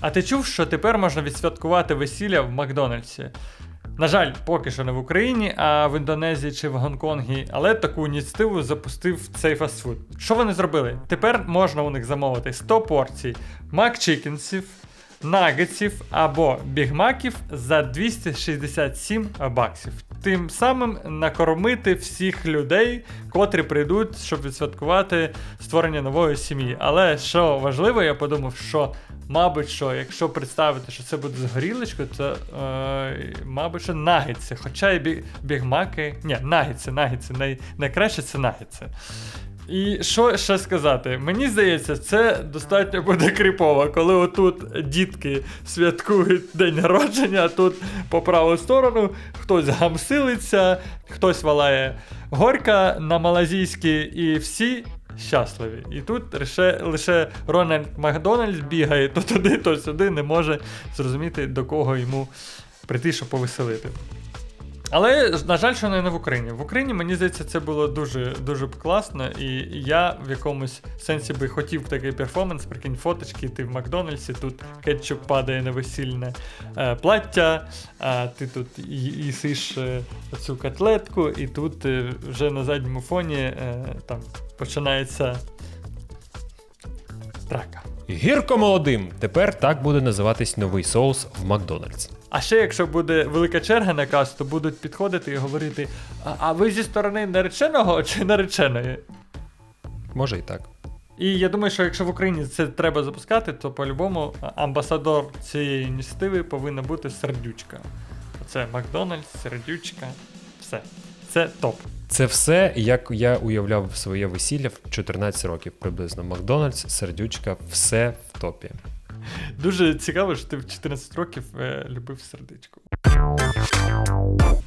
А ти чув, що тепер можна відсвяткувати весілля в Макдональдсі? На жаль, поки що не в Україні, а в Індонезії чи в Гонконгі, але таку ініціативу запустив цей фастфуд. Що вони зробили? Тепер можна у них замовити 100 порцій макчикінсів, нагетсів або бігмаків за 267 баксів. Тим самим накормити всіх людей, котрі прийдуть, щоб відсвяткувати створення нової сім'ї. Але що важливо, я подумав, що Мабуть, що якщо представити, що це буде з горілочкою, то е, мабуть, що нагетси. Хоча і бі- бігмаки. Ні, нагетси, нагетси. Най, найкраще це нагетси. І що ще сказати? Мені здається, це достатньо буде кріпово, коли отут дітки святкують день народження, а тут по праву сторону хтось гамсилиться, хтось валає горька на малазійській, і всі щасливі. І тут лише, лише Рональд Макдональдс бігає то туди, то сюди, не може зрозуміти, до кого йому прийти, щоб повеселити. Але, на жаль, що не в Україні. В Україні, мені здається, це було дуже дуже класно, і я в якомусь сенсі би хотів такий перформанс, прикинь, фоточки, ти в Макдональдсі, тут кетчуп падає на весільне е, плаття, а ти тут їсиш е, цю котлетку, і тут е, вже на задньому фоні е, там починається драка. Гірко молодим. Тепер так буде називатись новий соус в Макдональдс. А ще якщо буде велика черга на касу, то будуть підходити і говорити: а, а ви зі сторони нареченого чи нареченої? Може і так. І я думаю, що якщо в Україні це треба запускати, то по-любому амбасадор цієї ініціативи повинна бути сердючка. Це Макдональдс, сердючка, все. Це топ. Це все, як я уявляв своє весілля в 14 років приблизно. Макдональдс, сердючка, все в топі. Дуже цікаво, що ти в 14 років е, любив сердечко.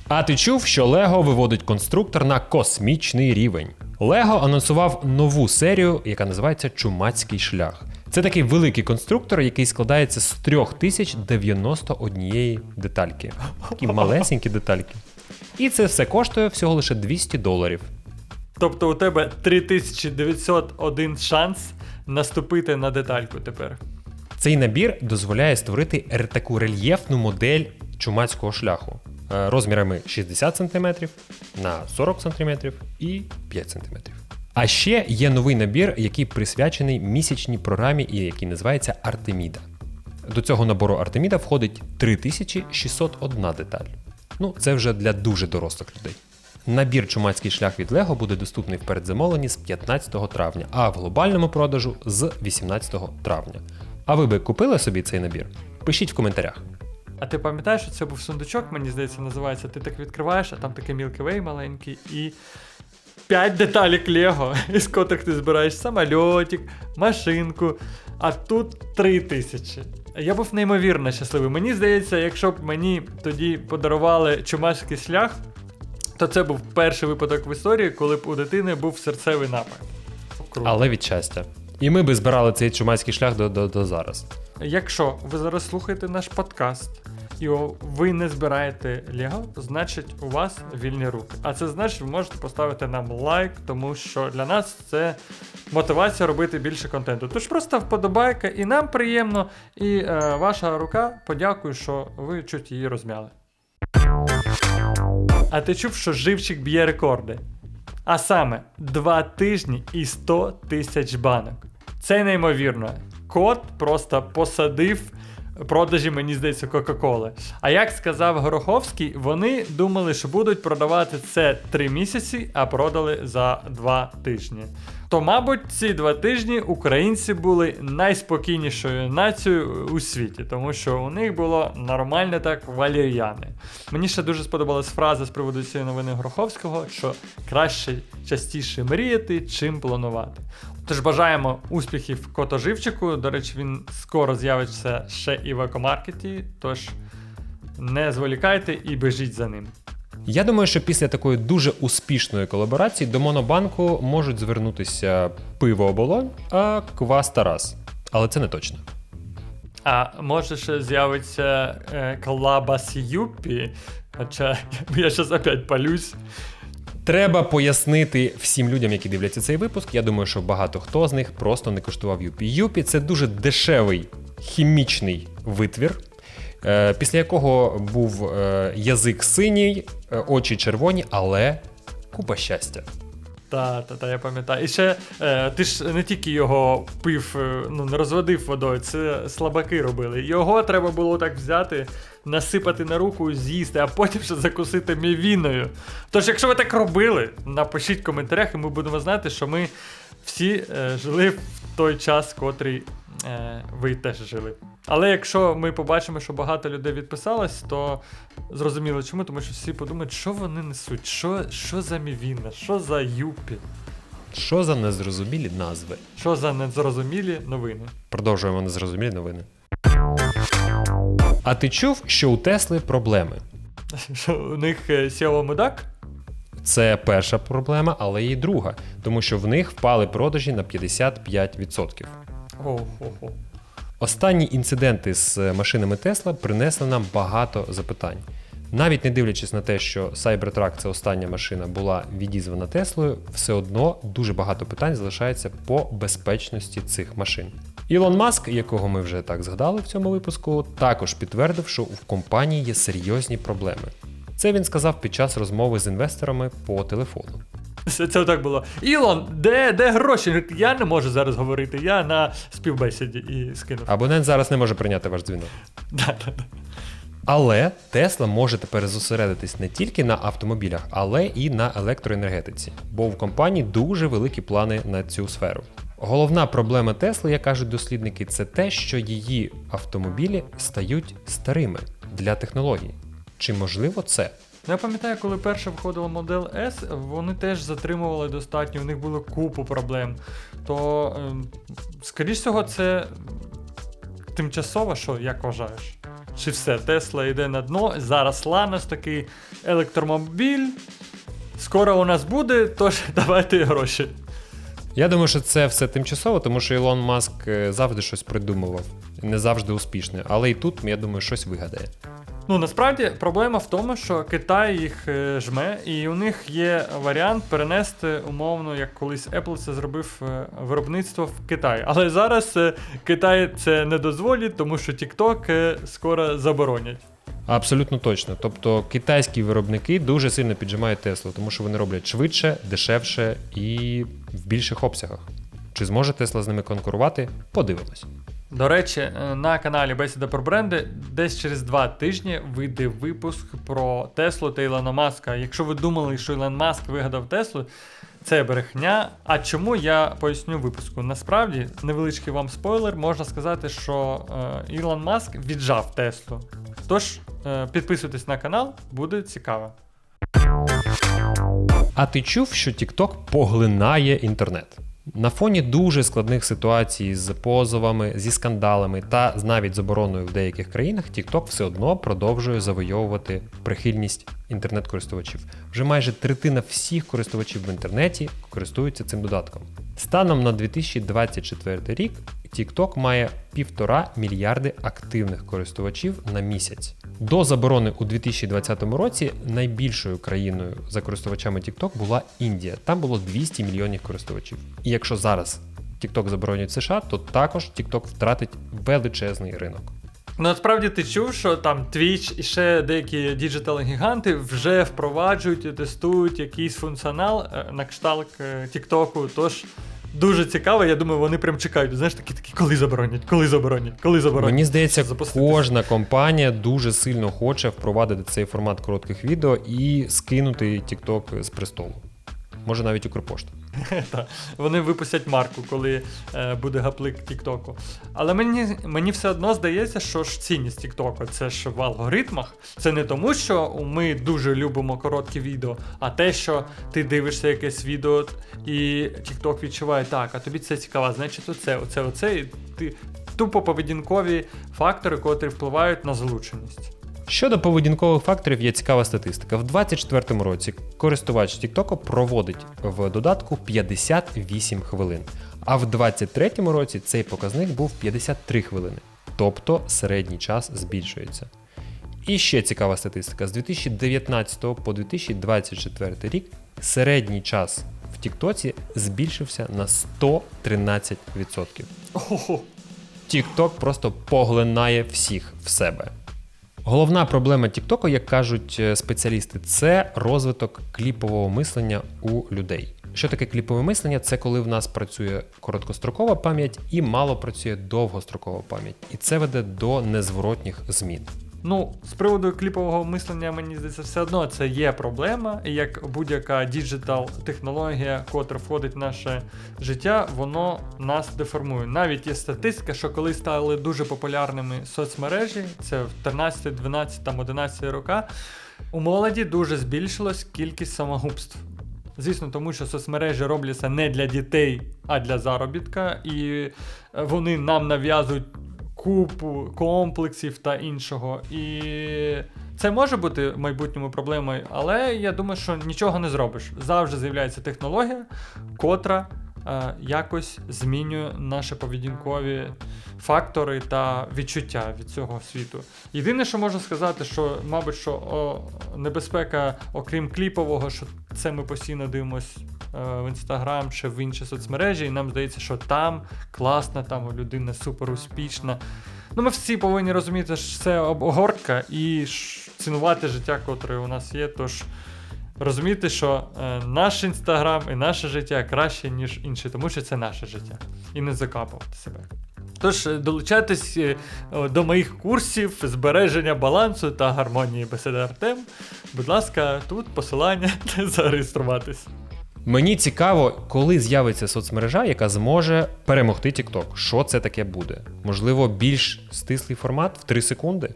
А ти чув, що Лего виводить конструктор на космічний рівень? Лего анонсував нову серію, яка називається Чумацький шлях. Це такий великий конструктор, який складається з 3091 детальки. Такі малесенькі детальки. І це все коштує всього лише 200 доларів. Тобто у тебе 3901 шанс наступити на детальку тепер. Цей набір дозволяє створити таку рельєфну модель чумацького шляху е, розмірами 60 см на 40 см і 5 см. А ще є новий набір, який присвячений місячній програмі, і який називається Артеміда. До цього набору Артеміда входить 3601 деталь. Ну, це вже для дуже дорослих людей. Набір Чумацький шлях від Лего буде доступний в передзамовленні з 15 травня, а в глобальному продажу з 18 травня. А ви би купили собі цей набір? Пишіть в коментарях. А ти пам'ятаєш, що це був сундучок, мені здається, називається. Ти так відкриваєш, а там такий Way маленький і. 5 деталік Лего, із котрих ти збираєш самольотик, машинку, а тут 3 тисячі. Я був неймовірно щасливий. Мені здається, якщо б мені тоді подарували чумацький шлях, то це був перший випадок в історії, коли б у дитини був серцевий напад. Круто. Але від щастя. І ми би збирали цей чумацький шлях до, до, до зараз. Якщо ви зараз слухаєте наш подкаст і ви не збираєте Лего, значить у вас вільні руки. А це значить, ви можете поставити нам лайк, тому що для нас це мотивація робити більше контенту. Тож просто вподобайка, і нам приємно, і е, ваша рука подякує, що ви чуть її розмяли. А ти чув, що живчик б'є рекорди? А саме 2 тижні і 100 тисяч банок. Це неймовірно. Кот просто посадив продажі, мені здається, Кока-Коли. А як сказав Гороховський, вони думали, що будуть продавати це 3 місяці, а продали за 2 тижні. То, мабуть, ці два тижні українці були найспокійнішою нацією у світі, тому що у них було нормально так валір'яни. Мені ще дуже сподобалась фраза з приводу цієї новини Гроховського, що краще частіше мріяти, чим планувати. Тож бажаємо успіхів котоживчику. До речі, він скоро з'явиться ще і в екомаркеті, тож не зволікайте і бежіть за ним. Я думаю, що після такої дуже успішної колаборації до Монобанку можуть звернутися пиво оболонь, а квас Тарас. Але це не точно. А може ще з'явиться е, колаба з Юпі, хоча я зараз опять палюсь. Треба пояснити всім людям, які дивляться цей випуск. Я думаю, що багато хто з них просто не коштував Юпі. Юпі це дуже дешевий хімічний витвір, після якого був е, язик синій, е, очі червоні, але купа щастя. Та, та, та, я пам'ятаю. І ще е, ти ж не тільки його пив, е, ну не розводив водою, це слабаки робили. Його треба було так взяти, насипати на руку, з'їсти, а потім ще закусити мівіною. Тож, якщо ви так робили, напишіть в коментарях, і ми будемо знати, що ми всі е, жили в той час, котрий е, ви теж жили. Але якщо ми побачимо, що багато людей відписалось, то зрозуміло чому, тому що всі подумають, що вони несуть, що, що за мівіна, що за юпі, Що за незрозумілі назви? що за незрозумілі новини. Продовжуємо незрозумілі новини. А ти чув, що у Тесли проблеми? Що у них е, SEO мудак? Це перша проблема, але і друга, тому що в них впали продажі на 55%. Останні інциденти з машинами Тесла принесли нам багато запитань. Навіть не дивлячись на те, що Cybertruck це остання машина була відізвана Теслою, все одно дуже багато питань залишається по безпечності цих машин. Ілон Маск, якого ми вже так згадали в цьому випуску, також підтвердив, що в компанії є серйозні проблеми. Це він сказав під час розмови з інвесторами по телефону. Це, це так було. Ілон, де, де гроші? Я не можу зараз говорити, я на співбесіді і скинув. Абонент зараз не може прийняти ваш дзвінок. Да, да, да. Але Тесла може тепер зосередитись не тільки на автомобілях, але і на електроенергетиці, бо в компанії дуже великі плани на цю сферу. Головна проблема Тесли, як кажуть дослідники, це те, що її автомобілі стають старими для технологій. Чи можливо це? Я пам'ятаю, коли перша виходила модель S, вони теж затримували достатньо, у них було купу проблем. То, ем, скоріш всього, це тимчасово, що як вважаєш? Чи все, Тесла йде на дно, зараз Ланос такий електромобіль. Скоро у нас буде, тож давайте гроші. Я думаю, що це все тимчасово, тому що Ілон Маск е, завжди щось придумував, не завжди успішне, але і тут, я думаю, щось вигадає. Ну насправді проблема в тому, що Китай їх е, жме, і у них є варіант перенести умовно, як колись Apple це зробив е, виробництво в Китай. Але зараз е, Китай це не дозволить, тому що TikTok скоро заборонять. Абсолютно точно. Тобто китайські виробники дуже сильно піджимають Теслу, тому що вони роблять швидше, дешевше і в більших обсягах. Чи зможе Тесла з ними конкурувати? Подивимось. До речі, е, на каналі Бесіда про бренди десь через два тижні вийде випуск про Теслу та Ілона Маска. Якщо ви думали, що Ілон Маск вигадав Теслу, це брехня. А чому я поясню випуску? Насправді, невеличкий вам спойлер, можна сказати, що е, Ілон Маск віджав Теслу. Тож е, підписуйтесь на канал, буде цікаво. А ти чув, що TikTok поглинає інтернет? На фоні дуже складних ситуацій з позовами, зі скандалами та навіть забороною в деяких країнах, TikTok все одно продовжує завойовувати прихильність інтернет-користувачів. Вже майже третина всіх користувачів в інтернеті користуються цим додатком. Станом на 2024 рік TikTok має півтора мільярди активних користувачів на місяць. До заборони у 2020 році найбільшою країною за користувачами TikTok була Індія. Там було 200 мільйонів користувачів. І якщо зараз TikTok заборонять США, то також TikTok втратить величезний ринок. Ну, насправді ти чув, що там Twitch і ще деякі діджитал-гіганти вже впроваджують і тестують якийсь функціонал е, на кшталт е, TikTok. Тож дуже цікаво, я думаю, вони прям чекають. Знаєш, такі такі, коли заборонять, коли заборонять, коли заборонять. Мені здається, Запуститись. кожна компанія дуже сильно хоче впровадити цей формат коротких відео і скинути TikTok з престолу. Може навіть Укрпошта. Вони випустять марку, коли е, буде гаплик Тіктоку. Але мені, мені все одно здається, що ж цінність Тіктоку це ж в алгоритмах. Це не тому, що ми дуже любимо короткі відео, а те, що ти дивишся якесь відео, і Тікток відчуває так, а тобі це цікаво, значить оце, оце, оце, і ти тупо поведінкові фактори, котрі впливають на залученість. Щодо поведінкових факторів є цікава статистика. В 2024 році користувач TikTok проводить в додатку 58 хвилин, а в 2023 році цей показник був 53 хвилини. Тобто середній час збільшується. І ще цікава статистика: з 2019 по 2024 рік середній час в TikTok збільшився на 113%. Ого, TikTok просто поглинає всіх в себе. Головна проблема Тіктоку, як кажуть е, спеціалісти, це розвиток кліпового мислення у людей. Що таке кліпове мислення? Це коли в нас працює короткострокова пам'ять і мало працює довгострокова пам'ять. І це веде до незворотніх змін. Ну, з приводу кліпового мислення, мені здається, все одно це є проблема. Як будь-яка діджитал технологія, котра входить в наше життя, воно нас деформує. Навіть є статистика, що коли стали дуже популярними соцмережі, це в 13, 12, там 11 роках, у молоді дуже збільшилась кількість самогубств. Звісно, тому що соцмережі робляться не для дітей, а для заробітка, і е, вони нам нав'язують купу комплексів та іншого. І це може бути майбутньому проблемою, але я думаю, що нічого не зробиш. Завжди з'являється технологія, котра якось змінює наші поведінкові фактори та відчуття від цього світу. Єдине, що можу сказати, що, мабуть, що о, небезпека, окрім кліпового, що це ми постійно дивимось е, в інстаграм чи в інші соцмережі, і нам здається, що там класно, там людина супер успішна. Ну, ми всі повинні розуміти, що це обгортка і цінувати життя, котре у нас є. Тож розуміти, що е, наш інстаграм і наше життя краще, ніж інші, тому що це наше життя. І не закапувати себе. Тож е, долучайтесь е, до моїх курсів збереження балансу та гармонії бесіди Артем. Будь ласка, тут посилання зареєструватись. Мені цікаво, коли з'явиться соцмережа, яка зможе перемогти TikTok. Що це таке буде? Можливо, більш стислий формат в 3 секунди?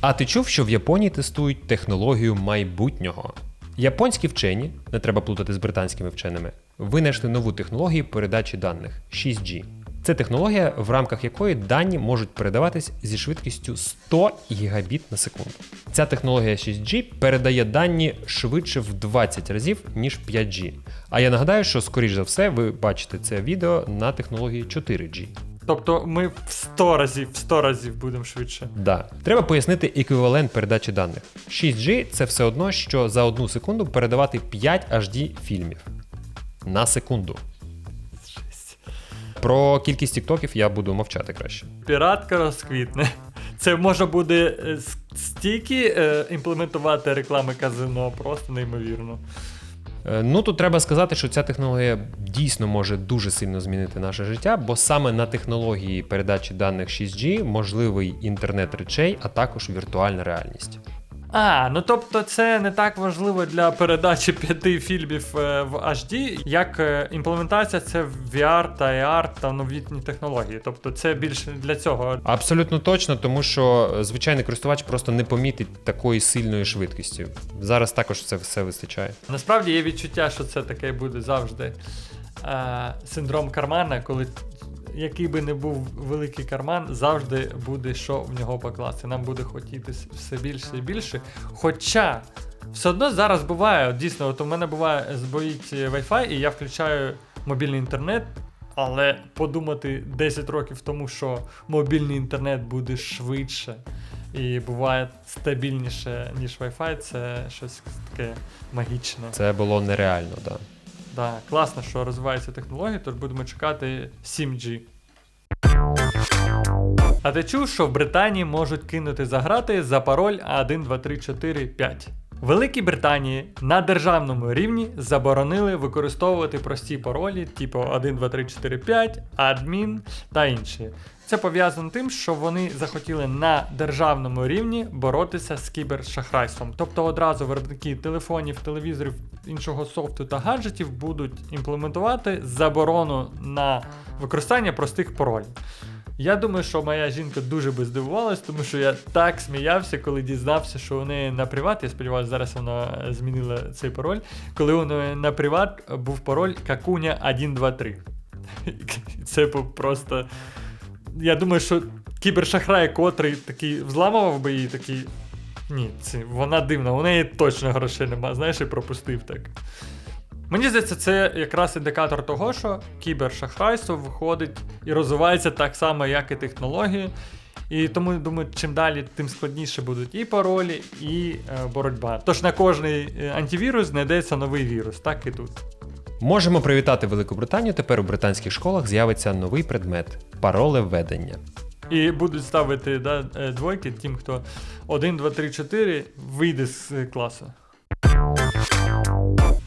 А ти чув, що в Японії тестують технологію майбутнього? Японські вчені, не треба плутати з британськими вченими, винайшли нову технологію передачі даних 6G. Це технологія, в рамках якої дані можуть передаватись зі швидкістю 100 гігабіт на секунду. Ця технологія 6G передає дані швидше в 20 разів, ніж 5G. А я нагадаю, що скоріш за все ви бачите це відео на технології 4G. Тобто ми в 100 разів, в 100 разів будемо швидше. Да. Треба пояснити еквівалент передачі даних. 6G це все одно, що за одну секунду передавати 5 HD фільмів. На секунду. Про кількість тіктоків я буду мовчати краще. Піратка розквітне. Це може буде е, стільки е, імплементувати реклами казино, просто неймовірно. Е, Ну тут треба сказати, що ця технологія дійсно може дуже сильно змінити наше життя, бо саме на технології передачі даних 6G можливий інтернет речей, а також віртуальна реальність. А, ну тобто це не так важливо для передачі п'яти фільмів е, в HD, як е, імплементація це в VR та AR та новітні технології. Тобто це більше для цього. Абсолютно точно, тому що е, звичайний користувач просто не помітить такої сильної швидкості. Зараз також це все вистачає. Насправді є відчуття, що це таке буде завжди е, синдром кармана, коли який би не був великий карман, завжди буде що в нього покласти. Нам буде хотітись все більше і більше. Хоча все одно зараз буває, дійсно, от у мене буває збоїть е, Wi-Fi, і я включаю мобільний інтернет. Але подумати 10 років тому, що мобільний інтернет буде швидше і буває стабільніше, ніж Wi-Fi, це щось таке магічне. Це було нереально, так. Да. Да, класно, що розвиваються технології, тож будемо чекати 7G. А ти чув, що в Британії можуть кинути за грати за пароль 1, 2, 3, 4, 5? Великій Британії на державному рівні заборонили використовувати прості паролі, типу 1, 2, 3, 4, 5, адмін та інші. Це пов'язано тим, що вони захотіли на державному рівні боротися з кібершахрайством. Тобто одразу виробники телефонів, телевізорів, іншого софту та гаджетів будуть імплементувати заборону на використання простих паролів. Я думаю, що моя жінка дуже би здивувалась, тому що я так сміявся, коли дізнався, що у неї на приват, я сподіваюся, зараз вона змінила цей пароль. Коли у на приват був пароль какуня 123. Це просто. Я думаю, що кібершахрай, котрий такий взламував би її, такий. Ні, це, вона дивна, у неї точно грошей нема, знаєш, і пропустив так. Мені здається, це якраз індикатор того, що кібершахрайство виходить і розвивається так само, як і технології. І тому думаю, чим далі, тим складніше будуть і паролі, і е, боротьба. Тож на кожний е, антивірус знайдеться новий вірус, так і тут. Можемо привітати Велику Британію. Тепер у британських школах з'явиться новий предмет паролевведення. І будуть ставити да, е, двойки тим, хто 1, 2, 3, 4 вийде з класу.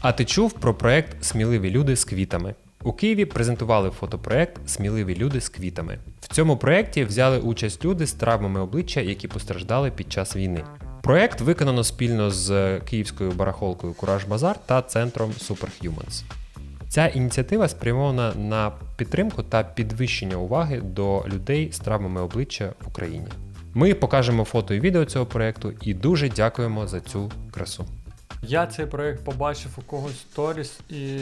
А ти чув про проект Сміливі люди з квітами? У Києві презентували фотопроект Сміливі люди з квітами. В цьому проєкті взяли участь люди з травмами обличчя, які постраждали під час війни. Проєкт виконано спільно з київською барахолкою Кураж Базар та центром Superhumans. Ця ініціатива спрямована на підтримку та підвищення уваги до людей з травмами обличчя в Україні. Ми покажемо фото і відео цього проєкту і дуже дякуємо за цю красу. Я цей проект побачив у когось сторіс і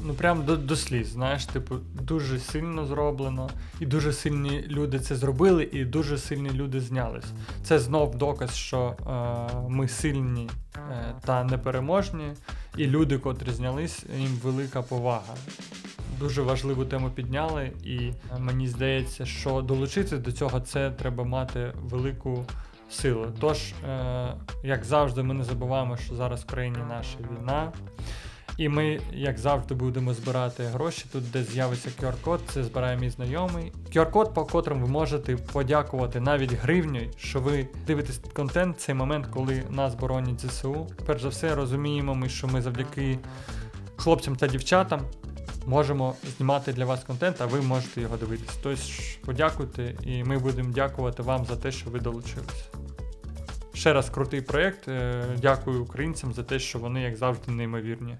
ну прям до, до сліз. Знаєш, типу, дуже сильно зроблено, і дуже сильні люди це зробили, і дуже сильні люди знялись. Це знов доказ, що е, ми сильні е, та непереможні, і люди, котрі знялись, їм велика повага. Дуже важливу тему підняли, і е, мені здається, що долучитися до цього це треба мати велику силу. Тож, е, як завжди, ми не забуваємо, що зараз в країні наша війна. І ми, як завжди, будемо збирати гроші. Тут, де з'явиться QR-код, це збирає мій знайомий. QR-код, по котрому ви можете подякувати навіть гривнею, що ви дивитесь контент цей момент, коли нас боронять ЗСУ. Перш за все, розуміємо ми, що ми завдяки хлопцям та дівчатам можемо знімати для вас контент, а ви можете його дивитись. Тобто, подякуйте, і ми будемо дякувати вам за те, що ви долучились. Ще раз крутий проєкт. Е, Дякую українцям за те, що вони, як завжди, неймовірні.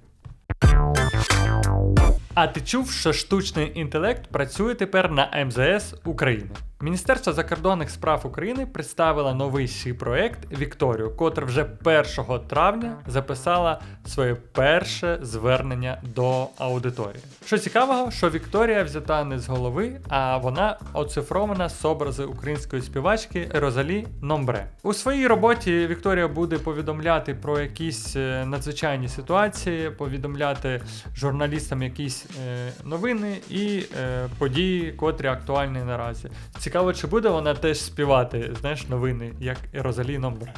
А ти чув, що штучний інтелект працює тепер на МЗС України? Міністерство закордонних справ України представило новий свій проект Вікторію, котра вже 1 травня записала своє перше звернення до аудиторії. Що цікавого, що Вікторія взята не з голови, а вона оцифрована з образи української співачки Розалі Номбре. У своїй роботі Вікторія буде повідомляти про якісь е, надзвичайні ситуації, повідомляти журналістам якісь е, новини і е, події, котрі актуальні наразі. Цікаво, чи буде вона теж співати, знаєш, новини, як і Розалі Номбре.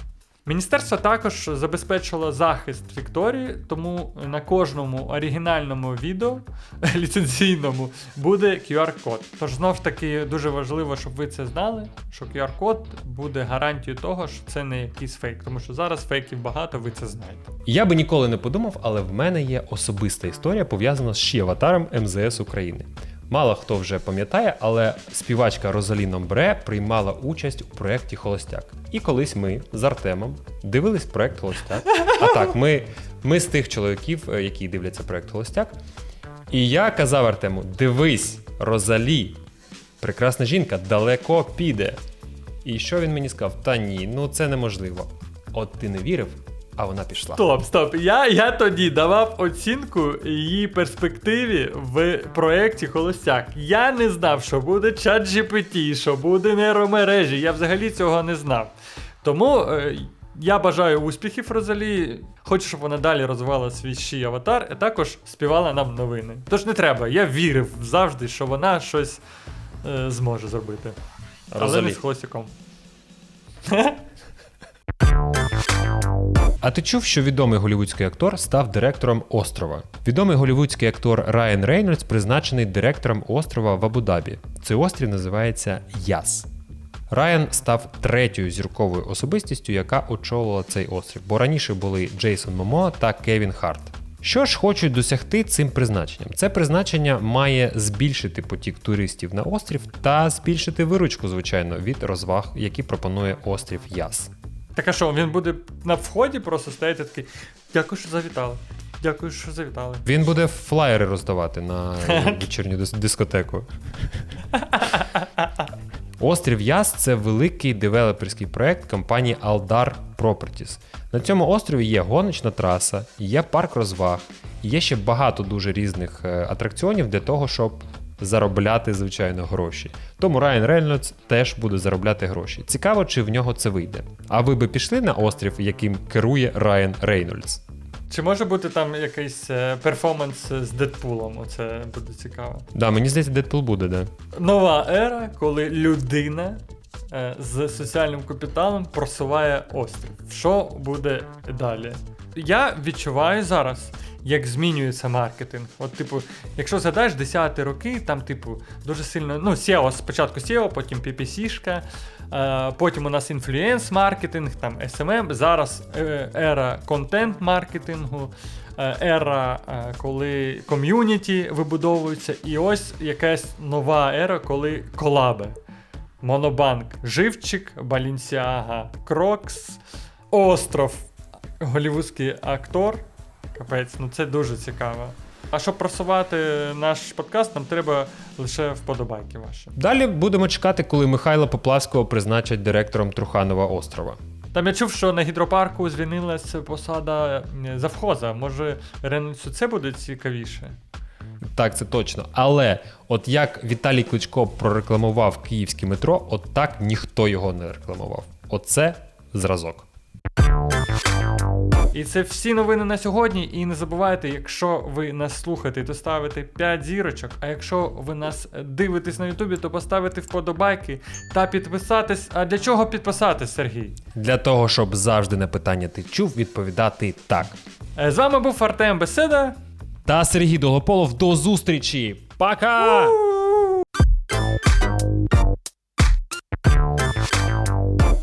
Міністерство також забезпечило захист Вікторії, тому на кожному оригінальному відео ліцензійному буде QR-код. Тож знов таки дуже важливо, щоб ви це знали, що QR-код буде гарантією того, що це не якийсь фейк, тому що зараз фейків багато, ви це знаєте. Я би ніколи не подумав, але в мене є особиста історія пов'язана з ще аватаром МЗС України. Мало хто вже пам'ятає, але співачка Розалі Номбре приймала участь у проєкті Холостяк. І колись ми з Артемом дивились проєкт Холостяк. А так, ми, ми з тих чоловіків, е, які дивляться проєкт Холостяк. І я казав Артему: дивись, Розалі, прекрасна жінка, далеко піде. І що він мені сказав? Та ні, ну це неможливо. От ти не вірив, а вона пішла. Стоп, стоп. Я, я тоді давав оцінку її перспективі в проєкті Холостяк. Я не знав, що буде чат GPT, що буде нейромережі. Я взагалі цього не знав. Тому е, я бажаю успіхів Розалі. Хочу, щоб вона далі розвивала свій ще аватар, а також співала нам новини. Тож не треба, я вірив завжди, що вона щось е, зможе зробити. Але не з хвостиком. А ти чув, що відомий голівудський актор став директором острова? Відомий голівудський актор Райан Рейнольдс призначений директором острова в Абу-Дабі. Цей острів називається Яс. Райан став третьою зірковою особистістю, яка очолила цей острів, бо раніше були Джейсон Момо та Кевін Харт. Що ж хочуть досягти цим призначенням? Це призначення має збільшити потік туристів на острів та збільшити виручку, звичайно, від розваг, які пропонує острів Яс. Так а що, він буде на вході просто стояти такий. Дякую, що завітали. Дякую, що завітали. Він буде флаєри роздавати на вечірню дис- дискотеку. Острів Яс це великий девелоперський проект компанії Aldar Properties. На цьому острові є гоночна траса, є парк розваг, і є ще багато дуже різних е, атракціонів для того, щоб заробляти, звичайно, гроші. Тому Райан Рейнольдс теж буде заробляти гроші. Цікаво, чи в нього це вийде. А ви би пішли на острів, яким керує Райан Рейнольдс? Чи може бути там якийсь е, перформанс з Дедпулом? Оце буде цікаво. Да, мені здається, Дедпул буде, да. Нова ера, коли людина е, з соціальним капіталом просуває острів. Що буде далі? Я відчуваю зараз, як змінюється маркетинг. От, типу, якщо згадаєш 10 роки, там, типу, дуже сильно. Ну, SEO, спочатку SEO, потім PPC-шка, е, потім у нас інфлюенс-маркетинг, там SMM, зараз е, ера контент-маркетингу, е, ера, коли ком'юніті вибудовуються, і ось якась нова ера, коли колаби. Монобанк, Живчик, Балінсіага, Крокс, Остров, голівудський актор. Капець, ну це дуже цікаво. А щоб просувати наш подкаст, нам треба лише вподобайки ваші. Далі будемо чекати, коли Михайла Поплавського призначать директором Труханова острова. Там я чув, що на гідропарку звільнилася посада е, завхоза. Може, Ренусу це буде цікавіше. Так, це точно. Але от як Віталій Кличко прорекламував київське метро, от так ніхто його не рекламував. Оце зразок. І це всі новини на сьогодні. І не забувайте, якщо ви нас слухаєте, то ставите 5 зірочок. А якщо ви нас дивитесь на Ютубі, то поставити вподобайки та підписатись. А для чого підписатись, Сергій? Для того, щоб завжди на питання ти чув, відповідати так. Е, З вами був Артем Беседа. Та Сергій Долополов, до зустрічі! Пока!